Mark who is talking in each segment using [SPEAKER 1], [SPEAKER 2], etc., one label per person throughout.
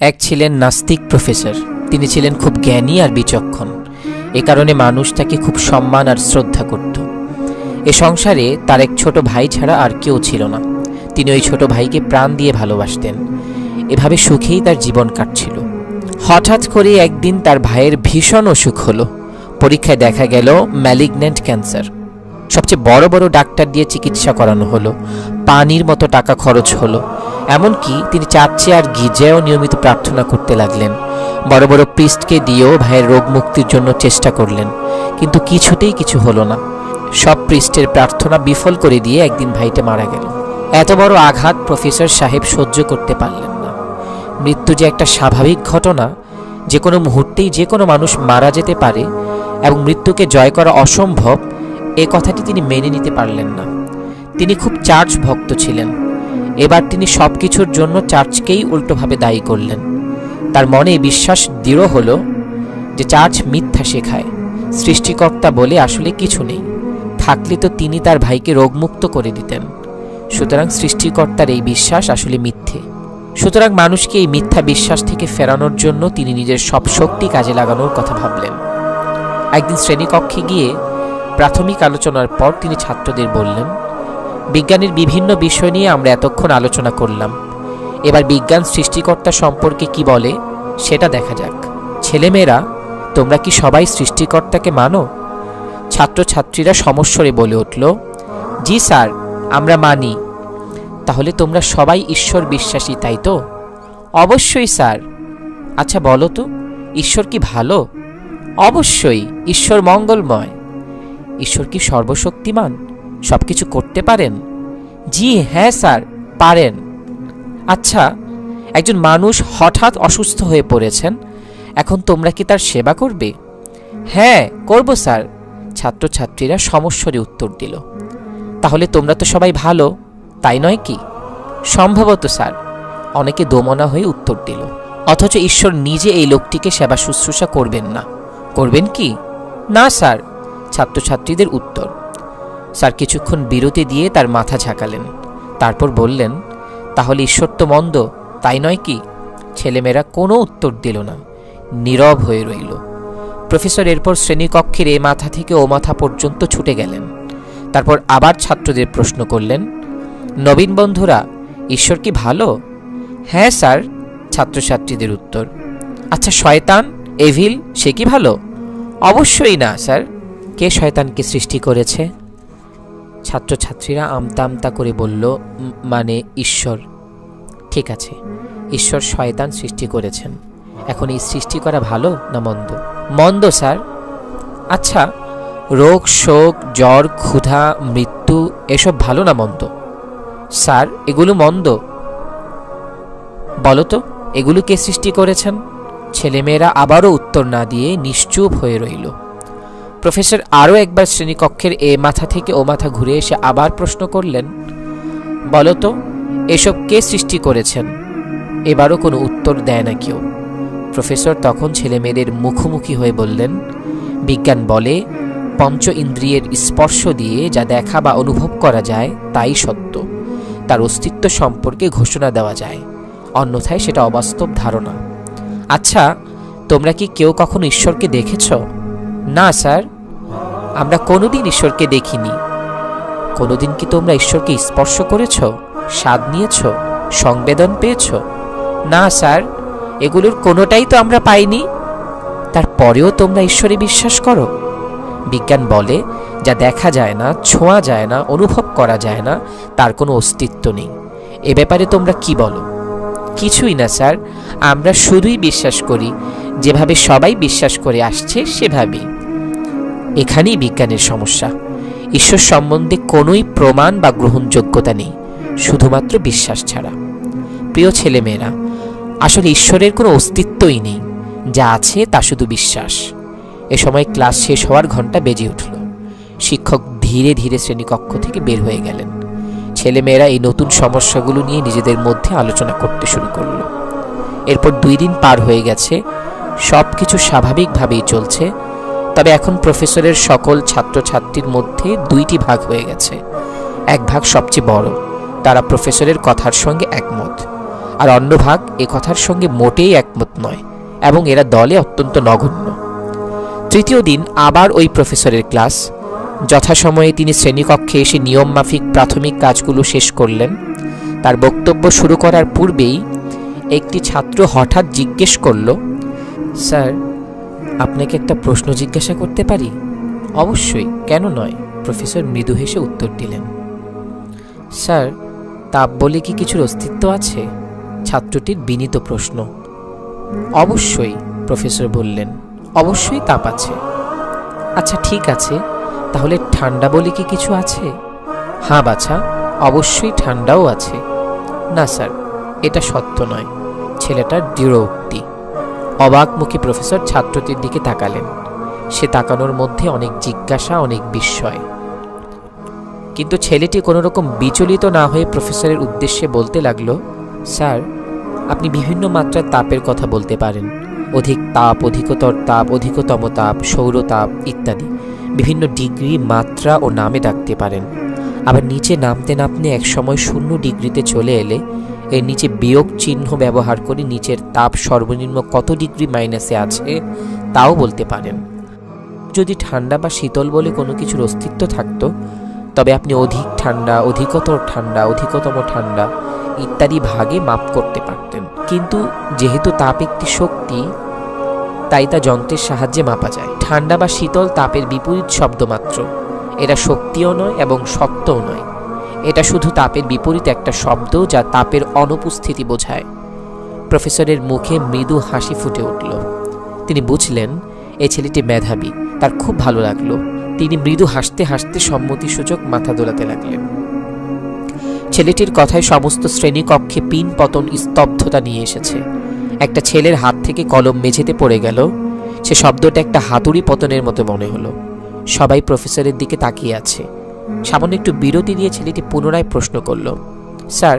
[SPEAKER 1] এক ছিলেন নাস্তিক প্রফেসর। তিনি ছিলেন খুব জ্ঞানী আর বিচক্ষণ। এ কারণে মানুষ তাকে খুব সম্মান আর শ্রদ্ধা করত। এ সংসারে তার এক ছোট ভাই ছাড়া আর কেউ ছিল না। তিনি ওই ছোট ভাইকে প্রাণ দিয়ে ভালোবাসতেন। এভাবে সুখেই তার জীবন কাটছিল। হঠাৎ করে একদিন তার ভাইয়ের ভীষণ অসুখ হলো। পরীক্ষায় দেখা গেল ম্যালিগন্যান্ট ক্যান্সার। সবচেয়ে বড় বড় ডাক্তার দিয়ে চিকিৎসা করানো হলো। পানির মতো টাকা খরচ হলো। এমনকি তিনি চার্চে আর গির্জায়ও নিয়মিত প্রার্থনা করতে লাগলেন। বড় বড় প্রিস্টকে দিয়েও ভাইয়ের রোগ মুক্তির জন্য চেষ্টা করলেন, কিন্তু কিছুতেই কিছু হলো না। সব পৃষ্ঠের প্রার্থনা বিফল করে দিয়ে একদিন ভাইটা মারা গেল। এত বড় আঘাত প্রফেসর সাহেব সহ্য করতে পারলেন না। মৃত্যু যে একটা স্বাভাবিক ঘটনা, যে কোনো মুহূর্তেই যে কোনো মানুষ মারা যেতে পারে এবং মৃত্যুকে জয় করা অসম্ভব, এ কথাটি তিনি মেনে নিতে পারলেন না। তিনি খুব চার্চ ভক্ত ছিলেন। এবার তিনি সব কিছুর জন্য চার্চকেই উল্টোভাবে দায়ী করলেন। তার মনে বিশ্বাস দৃঢ় হলো যে চার্চ মিথ্যা শেখায়। সৃষ্টিকর্তা বলে আসলে কিছু নেই। থাকলে তো তিনি তার ভাইকে রোগমুক্ত করে দিতেন। সুতরাং সৃষ্টিকর্তার এই বিশ্বাস আসলে মিথ্যে। সুতরাং মানুষকে এই মিথ্যা বিশ্বাস থেকে ফেরানোর জন্য তিনি নিজের সব শক্তি কাজে লাগানোর কথা ভাবলেন। একদিন শ্রেণীকক্ষে গিয়ে প্রাথমিক আলোচনার পর তিনি ছাত্রদের বললেন বিজ্ঞানের বিভিন্ন বিষয় নিয়ে আমরা এতক্ষণ আলোচনা করলাম। এবার বিজ্ঞান সৃষ্টিকর্তা সম্পর্কে কি বলে, সেটা দেখা যাক। ছেলেমেয়েরা, তোমরা কি সবাই সৃষ্টিকর্তাকে মানো? ছাত্রছাত্রীরা সমস্বরে বলে উঠল, জি স্যার, আমরা মানি। তাহলে তোমরা সবাই ঈশ্বর বিশ্বাসী, তাই তো? অবশ্যই স্যার। আচ্ছা বলো তো, ঈশ্বর কি ভালো? অবশ্যই, ঈশ্বর মঙ্গলময়। ঈশ্বর কি সর্বশক্তিমান? সব কিছু করতে পারেন? জি হ্যাঁ স্যার, পারেন। আচ্ছা একজন মানুষ হঠাৎ অসুস্থ হয়ে পড়েছেন, এখন তোমরা কি তার সেবা করবে? হ্যাঁ করব, স্যার। ছাত্রছাত্রীরা সমস্বরে উত্তর দিল। তাহলে তোমরা তো সবাই ভালো, তাই নয় কি? সম্ভবত, স্যার। অনেকে দোমনা হয়ে উত্তর দিল। অথচ ঈশ্বর নিজে এই লোকটিকে সেবা শুশ্রূষা করবেন না। করবেন কি? না, স্যার। ছাত্রছাত্রীদের উত্তর। স্যার কিছুক্ষণ বিরতি দিয়ে তার মাথা ঝাঁকালেন। তারপর বললেন, তাহলে ঈশ্বর তো মন্দ, তাই নয় কি? ছেলেমেয়েরা কোনো উত্তর দিল না, নীরব হয়ে রইল। প্রফেসর এরপর শ্রেণীকক্ষের এ মাথা থেকে ও মাথা পর্যন্ত ছুটে গেলেন। তারপর আবার ছাত্রদের প্রশ্ন করলেন, নবীন বন্ধুরা, ঈশ্বর কি ভালো? হ্যাঁ স্যার, ছাত্রছাত্রীদের উত্তর। আচ্ছা শয়তান, এভিল, সে কি ভালো? অবশ্যই না, স্যার। কে শয়তানকে সৃষ্টি করেছে? ছাত্রছাত্রীরা আমতা আমতা করে বলল মানে ঈশ্বর। ঠিক আছে, ঈশ্বর শয়তান সৃষ্টি করেছেন। এখন এই সৃষ্টি করা ভালো না মন্দ? মন্দ, স্যার। আচ্ছা রোগ, শোক, জ্বর, ক্ষুধা, মৃত্যু, এসব ভালো না মন্দ? স্যার, এগুলো মন্দ। বলো তো, এগুলো কে সৃষ্টি করেছেন? ছেলেমেয়েরা আবারও উত্তর না দিয়ে নিশ্চুপ হয়ে রইল। প্রফেসর আরও একবার শ্রেণীকক্ষের এ মাথা থেকে ও মাথা ঘুরে এসে আবার প্রশ্ন করলেন, বলো তো, এসব কে সৃষ্টি করেছেন? এবারও কোনো উত্তর দেয় না কেউ। প্রফেসর তখন ছেলেমেয়েদের মুখোমুখি হয়ে বললেন, বিজ্ঞান বলে পঞ্চ ইন্দ্রিয়ের স্পর্শ দিয়ে যা দেখা বা অনুভব করা যায় তাই সত্য। তার অস্তিত্ব সম্পর্কে ঘোষণা দেওয়া যায়। অন্যথায় সেটা অবাস্তব ধারণা। আচ্ছা তোমরা কি কেউ কখনো ঈশ্বরকে দেখেছ? না, স্যার। আমরা কোনোদিন ঈশ্বরকে দেখিনি। কোনোদিন কি তোমরা ঈশ্বরকে স্পর্শ করেছ, স্বাদ নিয়েছ, সংবেদন পেয়েছ? না, স্যার, এগুলোর কোনোটাই তো আমরা পাইনি। তারপরেও তোমরা ঈশ্বরে বিশ্বাস করো। বিজ্ঞান বলে, যা দেখা যায় না, ছোঁয়া যায় না, অনুভব করা যায় না, তার কোনো অস্তিত্ব নেই। এ ব্যাপারে তোমরা কি বলো? কিছুই না, স্যার, আমরা শুধুই বিশ্বাস করি। যেভাবে সবাই বিশ্বাস করে আসছে, সেভাবেই। এখানেই বিজ্ঞানের সমস্যা। ঈশ্বর সম্বন্ধে কোনোই প্রমাণ বা গ্রহণযোগ্যতা নেই, শুধুমাত্র বিশ্বাস ছাড়া। প্রিয় ছেলেমেয়েরা, আসলে ঈশ্বরের কোনো অস্তিত্বই নেই, যা আছে তা শুধু বিশ্বাস। এ সময় ক্লাস শেষ হওয়ার ঘণ্টা বেজে উঠল। শিক্ষক ধীরে ধীরে শ্রেণীকক্ষ থেকে বের হয়ে গেলেন। ছেলেমেয়েরা এই নতুন সমস্যাগুলো নিয়ে নিজেদের মধ্যে আলোচনা করতে শুরু করল। এরপর দুই দিন পার হয়ে গেছে সব কিছু স্বাভাবিকভাবেই চলছে তবে এখন প্রফেসরের সকল ছাত্রছাত্রীর মধ্যে দুইটি ভাগ হয়ে গেছে। এক ভাগ সবচেয়ে বড়, তারা প্রফেসরের কথার সঙ্গে একমত। আর অন্য ভাগ এ কথার সঙ্গে মোটেই একমত নয়, এবং এরা দলে অত্যন্ত নগণ্য। তৃতীয় দিন আবার ওই প্রফেসরের ক্লাস। যথাসময়ে তিনি শ্রেণীকক্ষে এসে নিয়মমাফিক প্রাথমিক কাজগুলো শেষ করলেন। তার বক্তব্য শুরু করার পূর্বেই একটি ছাত্র হঠাৎ জিজ্ঞেস করল, স্যার আপনাকে একটা প্রশ্ন জিজ্ঞাসা করতে পারি? অবশ্যই, কেন নয়? প্রফেসর মৃদু হেসে উত্তর দিলেন। স্যার তাপ বলে কি কিছুর অস্তিত্ব আছে? ছাত্রটির বিনীত প্রশ্ন। অবশ্যই, প্রফেসর বললেন। অবশ্যই তাপ আছে। আচ্ছা ঠিক আছে। তাহলে ঠান্ডা বলে কি কিছু আছে? হ্যাঁ বাছা, অবশ্যই ঠান্ডাও আছে। না, স্যার, এটা সত্য নয়। ছেলেটার দৃঢ় উক্তি। অবাক মুখে প্রফেসর ছাত্রটির দিকে তাকালেন। সে তাকানোর মধ্যে অনেক জিজ্ঞাসা, অনেক বিস্ময়। কিন্তু ছেলেটি কোনো রকম বিচলিত না হয়ে প্রফেসরের উদ্দেশ্যে বলতে লাগল, স্যার, আপনি বিভিন্ন মাত্রার তাপের কথা বলতে পারেন। অধিক তাপ, অধিকতর তাপ, অধিকতম তাপ সৌরতাপ ইত্যাদি। বিভিন্ন ডিগ্রি, মাত্রা ও নামে ডাকতে পারেন। আবার নিচে নামতে নামতে একসময় শূন্য ডিগ্রিতে চলে এলে এর নিচে বিয়োগ চিহ্ন ব্যবহার করে নিচের তাপ সর্বনিম্ন কত ডিগ্রি মাইনাসে আছে, তাও বলতে পারেন। যদি ঠান্ডা বা শীতল বলে কোনো কিছুর অস্তিত্ব থাকতো, তবে আপনি অধিক ঠান্ডা, অধিকতর ঠান্ডা, অধিকতম ঠান্ডা ইত্যাদি ভাগে মাপ করতে পারতেন। কিন্তু যেহেতু তাপ একটি শক্তি, তাই তা যন্ত্রের সাহায্যে মাপা যায়। ঠান্ডা বা শীতল তাপের বিপরীত শব্দ মাত্র এরা শক্তিও নয় এবং সত্যও নয়। এটা শুধু তাপের বিপরীত একটা শব্দ যা তাপের অনুপস্থিতি বোঝায়। প্রফেসরের মুখে মৃদু হাসি ফুটে উঠল। তিনি বুঝলেন এই ছেলেটি মেধাবী, তার খুব ভালো লাগল। তিনি মৃদু হাসতে হাসতে সম্মতিসূচক মাথা দোলাতে লাগলেন। ছেলেটির কথায় সমস্ত শ্রেণীকক্ষে পিন পতন স্তব্ধতা নিয়ে এসেছে। একটা ছেলের হাত থেকে কলম মেঝেতে পড়ে গেল। সে শব্দটা একটা হাতুড়ি পতনের মতো মনে হলো। সবাই প্রফেসরের দিকে তাকিয়ে আছে। সামান্য একটু বিরতি দিয়ে ছেলেটি পুনরায় প্রশ্ন করল, স্যার,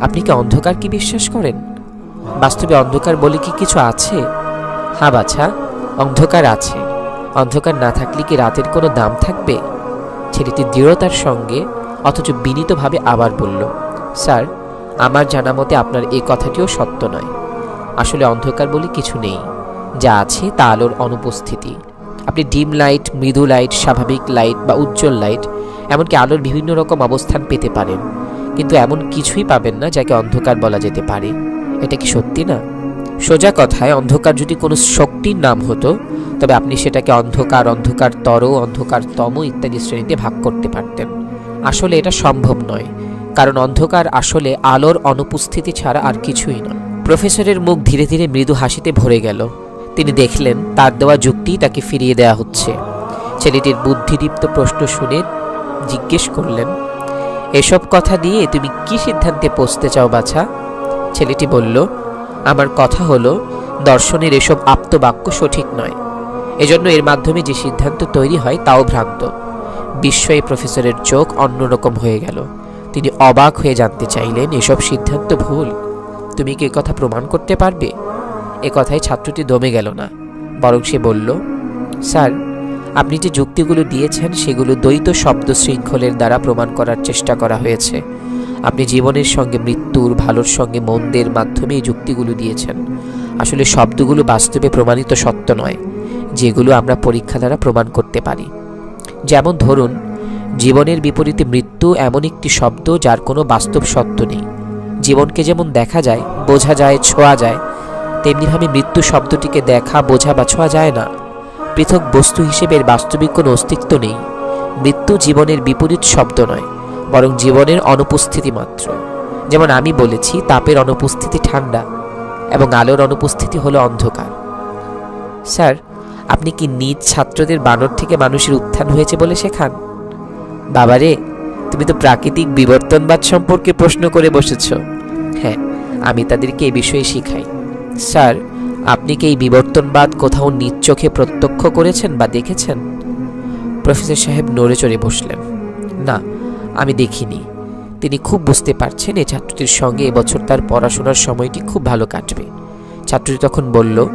[SPEAKER 1] আপনি কি অন্ধকার কি বিশ্বাস করেন? বাস্তবে অন্ধকার বলে কি কিছু আছে? হ্যাঁ বাছা, অন্ধকার আছে। অন্ধকার না থাকলে কি রাতের কোনো দাম থাকবে? ছেলেটি দৃঢ়তার সঙ্গে, অথচ বিনীতভাবে আবার বলল, স্যার, আমার জানা মতে আপনার এই কথাটিও সত্য নয়। আসলে অন্ধকার বলে কিছু নেই। যা আছে তা আলোর অনুপস্থিতি। আপনি ডিম লাইট, মৃদু লাইট, স্বাভাবিক লাইট বা উজ্জ্বল লাইট, এমনকি আলোর বিভিন্ন রকম অবস্থান পেতে পারেন। কিন্তু এমন কিছুই পাবেন না যাকে অন্ধকার বলা যেতে পারে। এটা কি সত্যি না? সোজা কথায়, অন্ধকার যদি কোনো শক্তির নাম হতো, তবে আপনি সেটাকে অন্ধকার অন্ধকার তর, অন্ধকার তম ইত্যাদি শ্রেণীতে ভাগ করতে পারতেন। আসলে এটা সম্ভব নয়, কারণ অন্ধকার আসলে আলোর অনুপস্থিতি ছাড়া আর কিছুই নয়। প্রফেসরের মুখ ধীরে ধীরে মৃদু হাসিতে ভরে গেল। তিনি দেখলেন তার দেওয়া যুক্তি তাকে ফিরিয়ে দেওয়া হচ্ছে। ছেলেটির বুদ্ধিদীপ্ত প্রশ্ন শুনে জিজ্ঞেস করলেন, এসব কথা দিয়ে তুমি কি সিদ্ধান্তে পৌঁছতে চাও বাছা? ছেলেটি বলল, আমার কথা হলো, দর্শনের এসব আপ্তবাক্য সঠিক নয়। এজন্য এর মাধ্যমে যে সিদ্ধান্ত তৈরি হয় তাও ভ্রান্ত। বিস্ময়ে প্রফেসরের চোখ অন্যরকম হয়ে গেল। তিনি অবাক হয়ে জানতে চাইলেন, এসব সিদ্ধান্ত ভুল। তুমি কি কথা প্রমাণ করতে পারবে? এ কথায় ছাত্রটি দমে গেল না। বরং সে বলল, স্যার, আপনি যে যুক্তিগুলো দিয়েছেন সেগুলো দ্বৈত শব্দ শৃঙ্খলের দ্বারা প্রমাণ করার চেষ্টা করা হয়েছে। আপনি জীবনের সঙ্গে মৃত্যুর, ভালোর সঙ্গে মন্দের মাধ্যমে এই যুক্তিগুলো দিয়েছেন। আসলে শব্দগুলো বাস্তবে প্রমাণিত সত্য নয়, যেগুলো আমরা পরীক্ষা দ্বারা প্রমাণ করতে পারি। যেমন ধরুন, জীবনের বিপরীতে মৃত্যু এমন একটি শব্দ যার কোনো বাস্তব সত্য নেই। জীবনকে যেমন দেখা যায়, বোঝা যায়, ছোঁয়া যায় তেমনিভাবে মৃত্যু শব্দটিকে দেখা, বোঝা বা ছোঁয়া যায় না। পৃথক বস্তু হিসেবে এর বাস্তবিক কোনো অস্তিত্ব নেই। মৃত্যু জীবনের বিপরীত শব্দ নয়, বরং জীবনের অনুপস্থিতি মাত্র। যেমন আমি বলেছি, তাপের অনুপস্থিতি ঠান্ডা এবং আলোর অনুপস্থিতি হলো অন্ধকার। স্যার, আপনি কি নিজ ছাত্রদের বানর থেকে মানুষের উত্থান হয়েছে বলে শেখান? বাবারে, তুমি তো প্রাকৃতিক বিবর্তনবাদ সম্পর্কে প্রশ্ন করে বসেছ। হ্যাঁ আমি তাদেরকে এ বিষয়ে শিখাই। স্যার, আপনি কি এই বিবর্তনবাদ কোথাও নিজ চোখে প্রত্যক্ষ করেছেন বা দেখেছেন? প্রফেসর সাহেব নড়ে চড়ে বসলেন। না, আমি দেখিনি। তিনি খুব বুঝতে পারছেন এই ছাত্রটির সঙ্গে এবছর তার পড়াশোনার সময়টি খুব ভালো কাটবে। ছাত্রটি তখন বলল,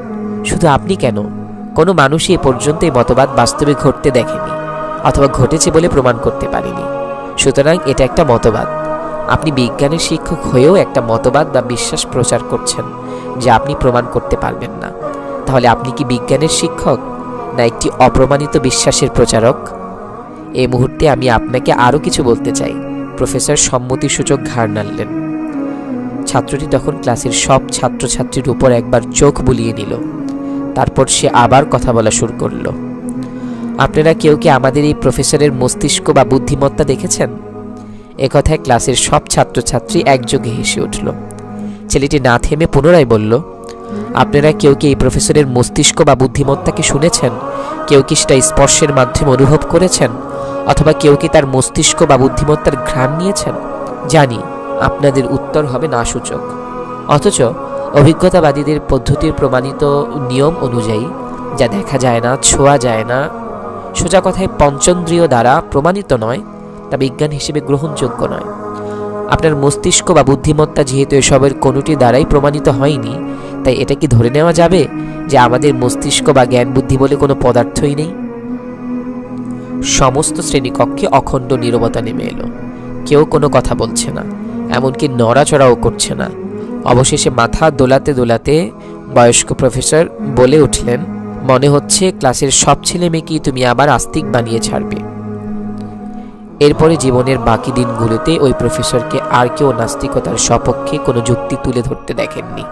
[SPEAKER 1] শুধু আপনি কেন? কোনো মানুষই এ পর্যন্ত এই মতবাদ বাস্তবে ঘটতে দেখেনি, অথবা ঘটেছে বলে প্রমাণ করতে পারেনি। সুতরাং এটা একটা মতবাদ। আপনি বিজ্ঞানের শিক্ষক হয়েও একটা মতবাদ বা বিশ্বাস প্রচার করছেন। যা আপনি প্রমাণ করতে পারবেন না। তাহলে আপনি কি বিজ্ঞানের শিক্ষক, না একটি অপ্রমাণিত বিশ্বাসের প্রচারক? এই মুহূর্তে আমি আপনাকে আরও কিছু বলতে চাই, প্রফেসর সম্মতিসূচক ঘাড় নাড়লেন। ছাত্রটি তখন ক্লাসের সব ছাত্রছাত্রীর উপর একবার চোখ বুলিয়ে নিল। তারপর সে আবার কথা বলা শুরু করল। আপনারা কেউ কি আমাদের এই প্রফেসরের মস্তিষ্ক বা বুদ্ধিমত্তা দেখেছেন? একথায় ক্লাসের সব ছাত্রছাত্রী একযোগে হেসে উঠল। ছেলেটি না থেমে পুনরায় বলল, আপনারা কেউ কি এই প্রফেসরের মস্তিষ্ক বা বুদ্ধিমত্তাকে শুনেছেন? কেউ কি সেটা স্পর্শের মাধ্যমে অনুভব করেছেন? অথবা কেউ কি তার মস্তিষ্ক বা বুদ্ধিমত্তার ঘ্রাণ নিয়েছেন? জানি, আপনাদের উত্তর হবে না সূচক অথচ অভিজ্ঞতাবাদীদের পদ্ধতির প্রমাণিত নিয়ম অনুযায়ী, যা দেখা যায় না, ছোঁয়া যায় না, সোজা কথায় পঞ্চন্দ্রিয় দ্বারা প্রমাণিত নয়, তা বিজ্ঞান হিসেবে গ্রহণযোগ্য নয়। আপনার মস্তিষ্ক বা বুদ্ধিমত্তা যেহেতু এসবের কোনোটি দ্বারাই প্রমাণিত হয়নি, তাই এটা কি ধরে নেওয়া যাবে যে আমাদের মস্তিষ্ক বা জ্ঞান বুদ্ধি বলে কোনো পদার্থই নেই? সমস্ত শ্রেণীকক্ষে অখণ্ড নীরবতা নেমে এলো। কেউ কোনো কথা বলছে না, এমনকি নড়াচড়াও করছে না। অবশেষে মাথা দোলাতে দোলাতে বয়স্ক প্রফেসর বলে উঠলেন, মনে হচ্ছে ক্লাসের সব ছেলে মেয়েকেই তুমি আবার আস্তিক বানিয়ে ছাড়বে। এরপরে জীবনের বাকি দিনগুলোতে ওই প্রফেসরকে আর কেউ নাস্তিকতার সপক্ষে কোনো যুক্তি তুলে ধরতে দেখেননি।